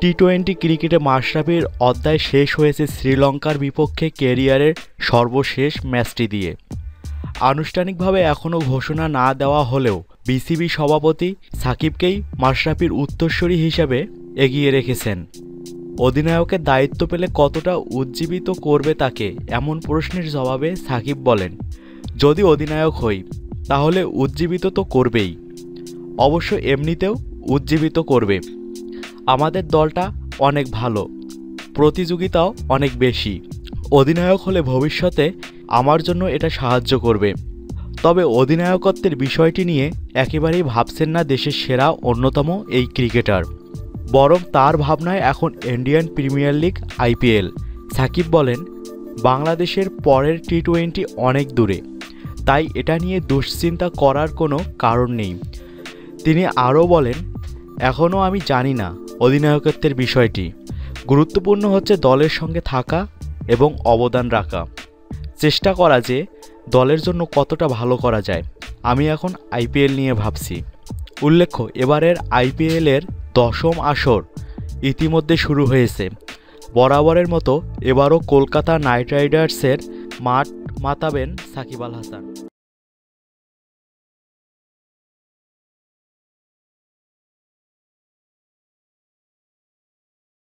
T twenty ক্রিকেটে মাশরাফির অধ্যায় শেষ হয়েছে শ্রীলঙ্কার বিপক্ষে কেরিয়ারের সর্বশেষ ম্যাচটি দিয়ে। আনুষ্ঠানিকভাবে এখনও ঘোষণা না দেওয়া হলেও বিসিবি সভাপতি সাকিবকেই মাশরাফির উত্তরসূরি হিসেবে এগিয়ে রেখেছেন। অধিনায়কের দায়িত্ব পেলে কতটা উজ্জীবিত করবে তাকে এমন প্রশ্নের জবাবে সাকিব বলেন, যদি অধিনায়ক হই, তাহলে উজ্জীবিত তো করবেই। অবশ্য এমনিতেও উজ্জীবিত করবে। আমাদের দলটা অনেক ভালো, প্রতিযোগিতাও অনেক বেশি। অধিনায়ক হলে ভবিষ্যতে আমার জন্য এটা সাহায্য করবে। তবে অধিনায়কত্বের বিষয়টি নিয়ে একেবারেই ভাবছেন না দেশের সেরা অন্যতম এই ক্রিকেটার। বরং তার ভাবনায় এখন Indian Premier League, IPL. Shakib বলেন, বাংলাদেশের পরের টি টোয়েন্টি অনেক দূরে। তাই এটা নিয়ে দুশ্চিন্তা করার কোনো কারণ নেই। তিনি আরও বলেন এখনও আমি জানি না অধিনায়কত্বের বিষয়টি। গুরুত্বপূর্ণ হচ্ছে দলের সঙ্গে থাকা এবং অবদান রাখা। চেষ্টা করা যে দলের জন্য কতটা ভালো করা যায়, আমি এখন আইপিএল নিয়ে ভাবছি। উল্লেখ্য, এবারের আইপিএলের দশম আসর ইতিমধ্যে শুরু হয়েছে। বরাবরের মতো এবারও কলকাতা নাইট রাইডার্সের মাঠ মাতাবেন সাকিব আল হাসান।